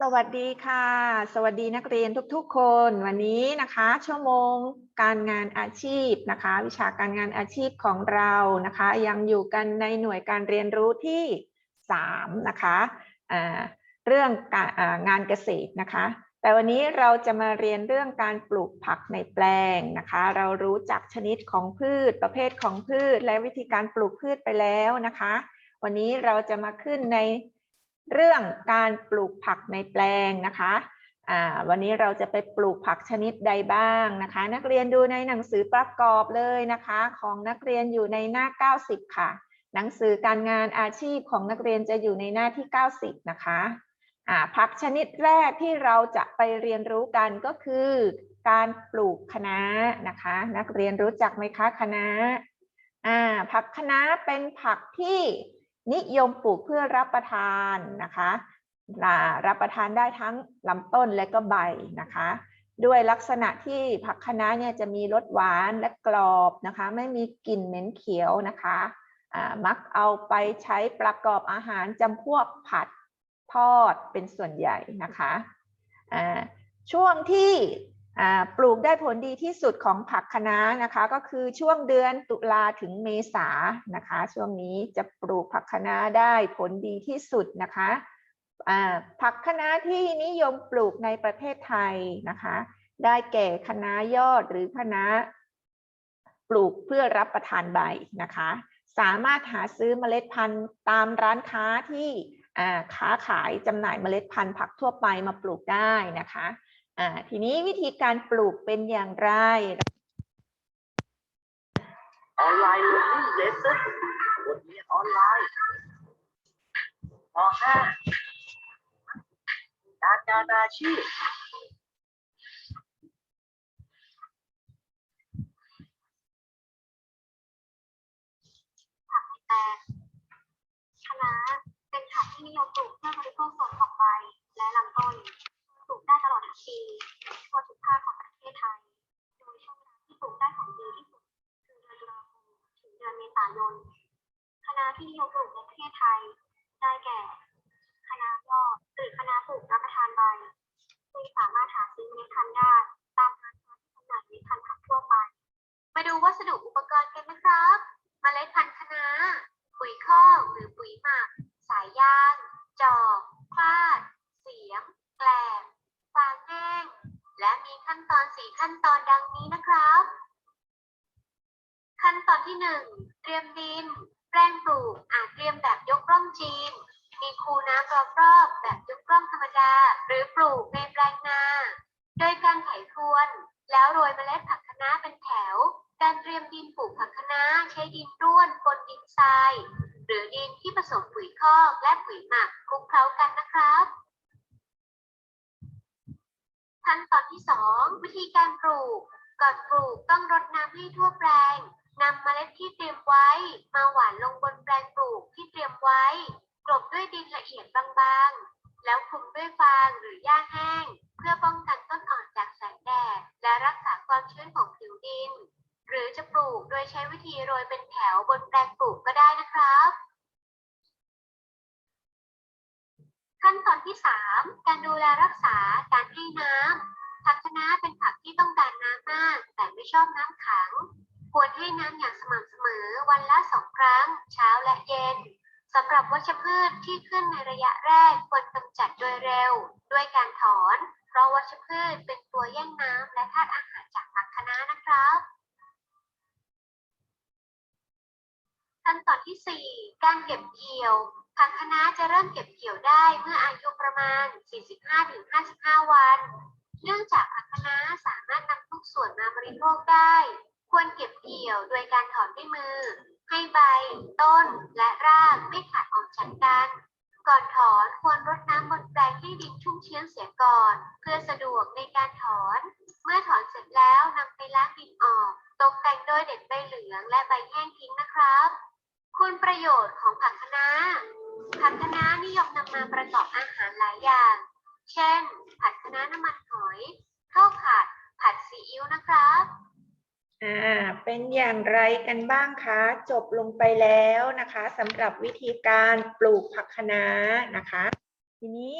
สวัสดีค่ะ สวัสดีนักเรียนทุกๆ คนวันนี้นะคะ ชั่วโมงการงานอาชีพนะคะ วิชาการงานอาชีพของเรานะคะ ยังอยู่กันในหน่วยการเรียนรู้ที่ 3 นะคะอ่าเรื่องการอ่างานเกษตรนะคะ แต่วันนี้เราจะมาเรียนเรื่องการปลูกผักในแปลงนะคะ เรารู้จักชนิดของพืชประเภทของพืช และวิธีการปลูกพืชไปแล้วนะคะ วันนี้เราจะมาขึ้นใน เรื่องการปลูกผักในแปลงนะคะวันนี้เราจะไปปลูกผักชนิดใดบ้างนะคะ นักเรียนดูในหนังสือประกอบเลยนะคะ ของนักเรียนอยู่ในหน้า 90 ค่ะ หนังสือการงานอาชีพของนักเรียนจะอยู่ในหน้าที่ 90 นะคะผักชนิดแรกที่เราจะไปเรียนรู้กันก็คือ การปลูกคะน้านะคะ นักเรียนรู้จักไหมคะคะน้าผักคะน้าเป็นผักที่ นิยมปลูกเพื่อรับประทานนะคะรับประทานได้ทั้งลำต้นและก็ใบนะคะ ด้วยลักษณะที่ผักคะน้าเนี่ยจะมีรสหวานและกรอบนะคะ ไม่มีกลิ่นเหม็นเขียวนะคะมักเอาไปใช้ประกอบอาหารจำพวกผัดทอดเป็นส่วนใหญ่นะคะช่วงที่ ปลูกได้ผลดีที่สุดของผักคะน้านะคะ ก็คือช่วงเดือนตุลาถึงเมษานะคะ ช่วงนี้จะปลูกผักคะน้าได้ผลดีที่สุดนะคะผักคะน้าที่นิยมปลูกในประเทศไทยนะคะ ได้แก่คะน้ายอดหรือคะน้าปลูกเพื่อรับประทานใบนะคะ สามารถหาซื้อเมล็ดพันธุ์ตามร้านค้าที่ค้าขายจำหน่ายเมล็ดพันธุ์ผักทั่วไปมาปลูกได้นะคะ อ่าทีนี้วิธีการปลูกเป็นอย่างไร ออนไลน์เรียนเลสเซ่นบทเรียนออนไลน์ป .5 การงานอาชีพแตงคะน้าเป็นผักที่นิยมปลูกเพื่อบริโภคส่วนของใบและลำต้น ปลูกได้ตลอดทั้งปีทั่วทุกภาคของประเทศไทย โดยช่วงเวลาที่ปลูกได้ผลดีที่สุดคือเดือนตุลาคมถึงเดือนเมษายนคณะที่นิยมปลูกในประเทศไทย ได้แก่คณะยอดหรือคณะปลูกรับประทานใบซึ่งสามารถหาซื้อเมล็ดพันธุ์ได้ตามร้านค้าที่จำหน่ายเมล็ดพันธุ์ผักทั่วไป มาดูวัสดุอุปกรณ์กันนะครับมเมล็ดพันธุ์คะปุ๋ยคอกหรือปุ๋ยหมัก สายยาง จอกคลาด เสียม แกลบฟางแห้ง และมีขั้นตอนสี่ ขั้นตอนดังนี้นะครับ ขั้นตอนที่หนึ่งเตรียมดิน แปลงปลูก อาจเตรียมแบบยกร่องจีน มีคูน้ำรอบๆแบบยกร่องธรรมดา หรือปลูกในแปลงนา โดยการไถพรวน แล้วโรยเมล็ดผักคะน้าเป็นแถว การเตรียมดินปลูกผักคะน้าใช้ดินร่วนปนดินทราย หรือดินที่ผสมปุ๋ยคอกและปุ๋ยหมักคลุกเคล้ากันนะครับ ขั้นตอนที่สองวิธีการปลูก ก่อนปลูกต้องรดน้ำให้ทั่วแปลงนำเมล็ดที่เตรียมไว้ มาหว่านลงบนแปลงปลูกที่เตรียมไว้ กลบด้วยดินละเอียดบางๆ แล้วคลุมด้วยฟางหรือหญ้าแห้ง เพื่อป้องกันต้นอ่อนจากแสงแดด และรักษาความชื้นของผิวดิน หรือจะปลูกโดยใช้วิธีโรยเป็นแถวบนแปลงปลูกก็ได้นะครับ การดูแลรักษา การให้น้ำผักคะน้าเป็นผักที่ต้องการน้ำมาก แต่ไม่ชอบน้ำขัง ควรให้น้ำอย่างสม่ำเสมอวันละสองครั้ง เช้าและเย็นสำหรับวัชพืชที่ขึ้นในระยะแรกควรกำจัดโดยเร็ว ด้วยการถอน เพราะวัชพืชเป็นตัวแย่งน้ำและธาตุอาหารจากผักคะน้านะครับขั้นตอนที่ 4 การเก็บเกี่ยวผักคะน้าจะเริ่มเก็บเกี่ยวได้เมื่ออายุประมาณ 45-55 วัน เนื่องจากผักคะน้าสามารถนำทุกส่วนมาบริโภคได้ ควรเก็บเกี่ยวโดยการถอนด้วยมือ ให้ใบ ต้น และรากไม่ขาดออกจากกัน ก่อนถอนควรรดน้ำบนแปลงให้ดินชุ่มชื้นเสียก่อน เพื่อสะดวกในการถอน เมื่อถอนเสร็จแล้วนำไปล้างดินออก ตกแต่งโดยเด็ดใบเหลืองและใบแห้งทิ้งนะครับ คุณประโยชน์ของผักคะน้า ผักคะน้านิยมนำมาประกอบอาหารหลายอย่าง เช่น ผัดคะน้าน้ำมันหอยข้าวผัด ผัดซีอิ๊วนะครับ อ่า เป็นอย่างไรกันบ้างคะ จบลงไปแล้วนะคะสำหรับวิธีการปลูกผักคะน้านะคะ ทีนี้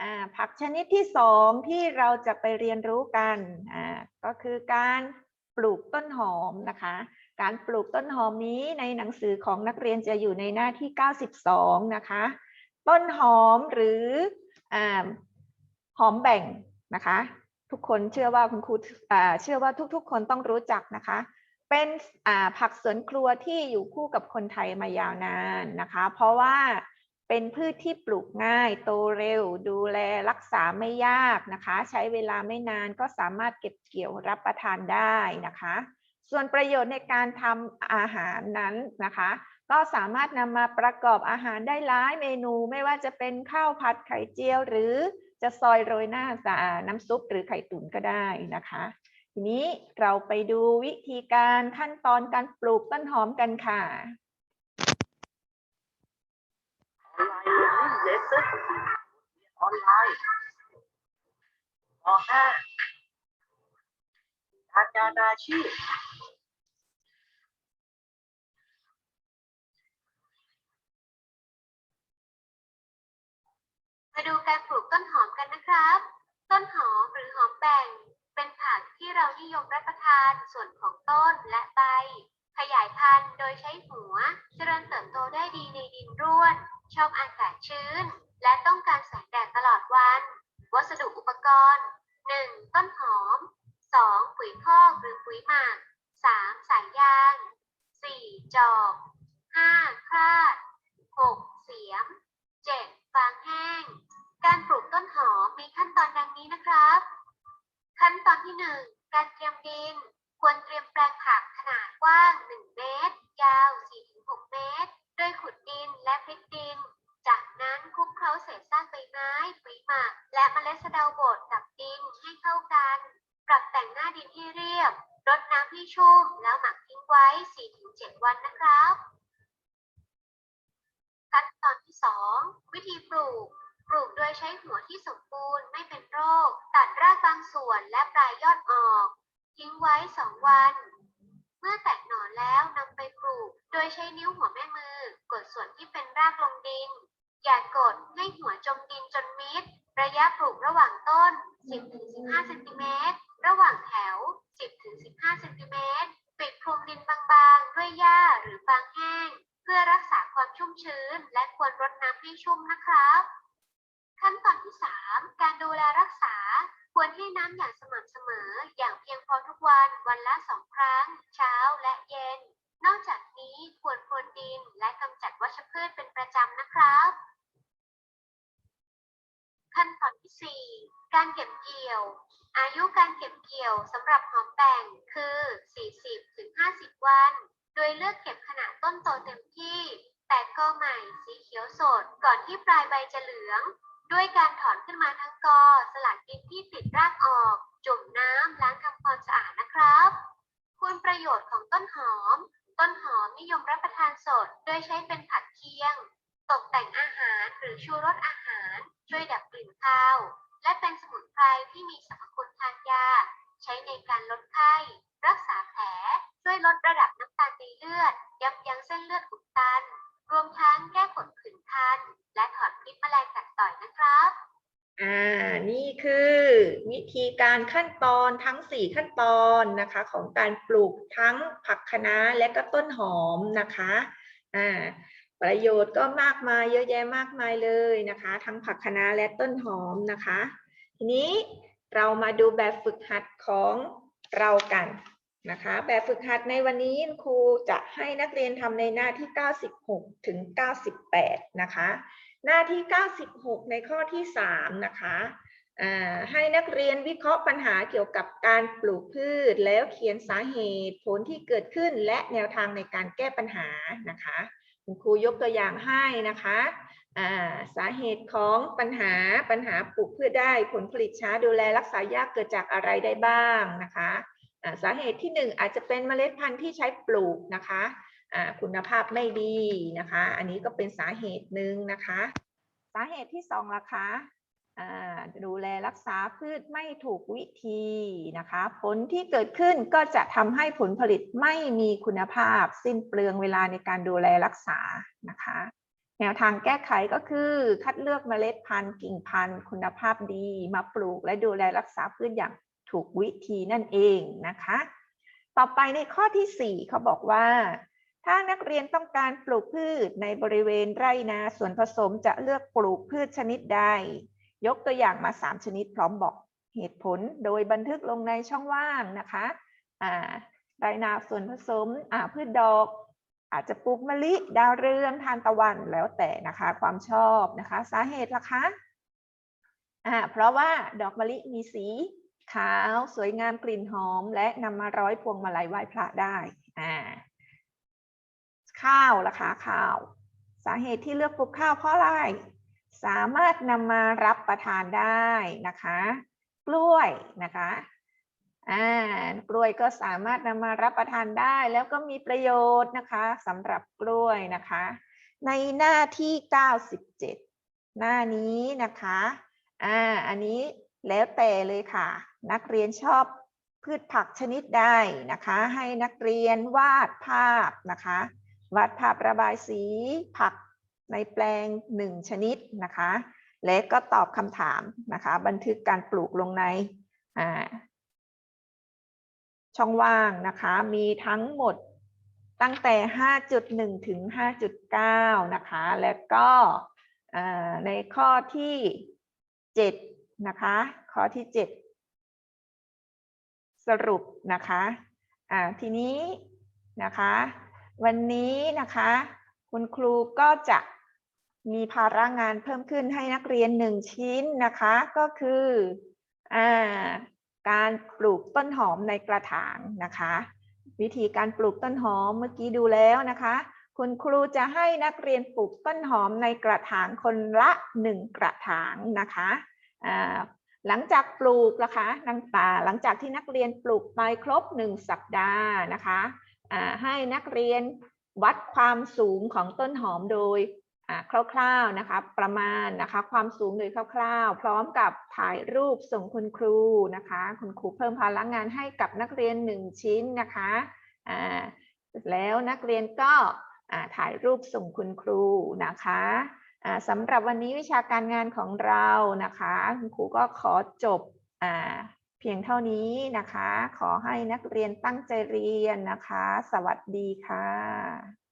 อ่าผักชนิดที่สองที่เราจะไปเรียนรู้กันอ่าก็คือการปลูกต้นหอมนะคะ การปลูกต้นหอมนี้ในหนังสือของนักเรียนจะอยู่ในหน้าที่ 92 นะคะ ต้นหอมหรืออหอมแบ่งนะคะ ทุกคนเชื่อว่าคุณครูเชื่อว่าทุกๆ คนต้องรู้จักนะคะ เป็นผักสวนครัวที่อยู่คู่กับคนไทยมายาวนานนะคะ เพราะว่าเป็นพืชที่ปลูกง่าย โตเร็ว ดูแลรักษาไม่ยากนะคะ ใช้เวลาไม่นานก็สามารถเก็บเกี่ยวรับประทานได้นะคะ ส่วนประโยชน์ในการทำอาหารนั้นนะคะ ก็สามารถนำมาประกอบอาหารได้หลายเมนูไม่ว่าจะเป็นข้าวผัดไข่เจียว หรือจะซอยโรยหน้าสาน้ำซุปหรือไข่ตุ๋นก็ได้นะคะ ทีนี้เราไปดูวิธีการขั้นตอนการปลูกต้นหอมกันค่ะ ออนไลน์เลสเซอร์ออนไลน์ พันานาชีพมาดูการปลูกต้นหอมกันนะครับ ต้นหอมหรือหอมแบ่ง เป็นผักที่เรานิยมรับประทานส่วนของต้นและใบ ขยายพันธุ์โดยใช้หัว เจริญเติบโตได้ดีในดินร่วน ชอบอากาศชื้น และต้องการแสงแดดตลอดวัน วัสดุอุปกรณ์ 1. ต้นหอม 2. ปุ๋ยคอกหรือปุ๋ยหมัก 3. สายยาง 4. จอบ 5. คลาด 6. เสียม 7. ฟางแห้ง การปลูกต้นหอมมีขั้นตอนดังนี้นะครับ ขั้นตอนที่ 1 การเตรียมดิน ควรเตรียมแปลงผักขนาดกว้าง 1 เมตร ยาว 4-6 เมตร โดยขุดดินและพลิกดิน จากนั้นคลุกเคล้าเศษซากใบไม้ปุ๋ยหมัก และเมล็ดสะเดาบดกับดินให้เข้ากัน ปรับแต่งหน้าดินให้เรียบ รดน้ำให้ชุ่ม แล้วหมักทิ้งไว้ 4-7 วันนะครับ ขั้นตอนที่ 2 วิธีปลูก ปลูกโดยใช้หัวที่สมบูรณ์ไม่เป็นโรค ตัดรากบางส่วนและปลายยอดออก ทิ้งไว้ 2 วัน เมื่อแตกหน่อแล้วนำไปปลูก โดยใช้นิ้วหัวแม่มือ กดส่วนที่เป็นรากลงดิน อย่ากดให้หัวจมดินจนมิด ระยะปลูกระหว่างต้น 10-15เซนติเมตร ระหว่างแถว 10-15เซนติเมตร ปิดคลุมดินบางๆ ด้วยหญ้าหรือฟางแห้ง เพื่อรักษาความชุ่มชื้น และควรรดน้ำให้ชุ่มนะครับ ขั้นตอนที่ 3 การดูแลรักษา ควรให้น้ำอย่างสม่ำเสมอ อย่างเพียงพอทุกวัน วันละ2ครั้ง เช้าและเย็น นอกจากนี้ควรพรวนดินและกำจัดวัชพืชเป็นประจำนะครับ ขั้นตอนที่ 4 การเก็บเกี่ยวอายุการเก็บเกี่ยวสำหรับหอมแบ่งคือ 40-50วัน โดยเลือกเก็บขนาดต้นโตเต็มที่ แตกกอใหม่สีเขียวสดก่อนที่ปลายใบจะเหลือง ด้วยการถอนขึ้นมาทั้งกอสลัดดินที่ติดรากออก จุ่มน้ำล้างทำความสะอาดนะครับ คุณประโยชน์ของต้นหอม ต้นหอมนิยมรับประทานสด โดยใช้เป็นผักเคียง ตกแต่งอาหารหรือชูรสอาหาร ช่วยดับกลิ่นคาว และเป็นสมุนไพรที่มีสรรพคุณทางยาใช้ในการลดไข้ รักษาแผล ช่วยลดระดับน้ำตาลในเลือด ยับยั้งเส้นเลือดอุดตัน รวมทั้งแก้ผลผื่นคัน และถอนพิษแมลงกัดต่อยนะครับ อ่า นี่คือวิธีการขั้นตอนทั้ง 4 ขั้นตอนนะคะ ของการปลูกทั้งผักคะน้าและก็ต้นหอมนะคะ อ่า ประโยชน์ก็มากมายเยอะแยะมากมายเลยนะคะ ทั้งผักคะน้าและต้นหอมนะคะ ทีนี้เรามาดูแบบฝึกหัดของเรากัน นะคะ แบบฝึกหัดในวันนี้ครูจะให้นักเรียนทำในหน้าที่ 96 ถึง 98 นะคะ หน้าที่ 96 ในข้อที่ 3 นะคะให้นักเรียนวิเคราะห์ปัญหาเกี่ยวกับการปลูกพืช แล้วเขียนสาเหตุผลที่เกิดขึ้นและแนวทางในการแก้ปัญหานะคะคุณครูยกตัวอย่างให้นะคะสาเหตุของปัญหาปัญหาปลูกพืชได้ผลผลิตช้าดูแลรักษายากเกิดจากอะไรได้บ้างนะคะ สาเหตุที่หนึ่งอาจจะเป็นเมล็ดพันธุ์ที่ใช้ปลูกนะคะคุณภาพไม่ดีนะคะ อันนี้ก็เป็นสาเหตุหนึ่งนะคะ สาเหตุที่สองล่ะคะดูแลรักษาพืชไม่ถูกวิธีนะคะ ผลที่เกิดขึ้นก็จะทำให้ผลผลิตไม่มีคุณภาพ สิ้นเปลืองเวลาในการดูแลรักษานะคะ แนวทางแก้ไขก็คือคัดเลือกเมล็ดพันธุ์กิ่งพันธุ์ คุณภาพดีมาปลูกและดูแลรักษาพืชอย่าง ถูกวิธีนั่นเองนะคะ ต่อไปในข้อที่ 4 เขาบอกว่า ถ้านักเรียนต้องการปลูกพืชในบริเวณไร่นาส่วนผสมจะเลือกปลูกพืชชนิดใด ยกตัวอย่างมา 3 ชนิดพร้อมบอกเหตุผลโดยบันทึกลงในช่องว่างนะคะอ่าไรนาส่วนผสมอ่าพืชดอกอาจจะปลูกมะลิดาวเรืองทานตะวันแล้วแต่นะคะความชอบนะคะ สาเหตุล่ะคะอ่าเพราะว่าดอกมะลิมีสี ขาวสวยงามกลิ่นหอม และนำมาร้อยพวงมาลัยไหว้พระได้อ่าข้าวล่ะคะข้าว สาเหตุที่เลือกปลูกข้าวเพราะอะไร สามารถนำมารับประทานได้นะคะ กล้วยนะคะอ่ากล้วยก็สามารถนำมารับประทานได้แล้วก็มีประโยชน์นะคะสำหรับกล้วยนะคะ ในหน้าที่ 97 หน้านี้นะคะอ่าอันนี้แล้วแต่เลยค่ะ นักเรียนชอบพืชผักชนิดใดนะคะ ให้นักเรียนวาดภาพนะคะ วาดภาพระบายสีผักในแปลงหนึ่งชนิดนะคะ และก็ตอบคำถามนะคะ บันทึกการปลูกลงในช่องว่างนะคะ มีทั้งหมดตั้งแต่ 5.1 ถึง 5.9 นะคะ แล้วก็ในข้อที่ 7 นะคะ ข้อที่ 7 สรุปนะคะอ่าทีนี้นะคะ วันนี้นะคะ คุณครูก็จะมีภาระงานเพิ่มขึ้นให้นักเรียนหนึ่งชิ้นนะคะ ก็คืออ่าการปลูกต้นหอมในกระถางนะคะ วิธีการปลูกต้นหอมเมื่อกี้ดูแล้วนะคะ คุณครูจะให้นักเรียนปลูกต้นหอมในกระถางคนละหนึ่งกระถางนะคะอ่า หลังจากปลูกนะคะนังตาหลังจากที่นักเรียนปลูกไปครบหนึ่งสัปดาห์นะคะให้นักเรียนวัดความสูงของต้นหอมโดยคร่าวๆนะคะประมาณนะคะความสูงโดยคร่าวๆ พร้อมกับถ่ายรูปส่งคุณครูนะคะ คุณครูเพิ่มพลังงานให้กับนักเรียนหนึ่งชิ้นนะคะแล้วนักเรียนก็ถ่ายรูปส่งคุณครูนะคะ สำหรับวันนี้วิชาการงานของเรานะคะคุณครูก็ขอจบอเพียงเท่านี้นะคะ ขอให้นักเรียนตั้งใจเรียนนะคะ สวัสดีค่ะ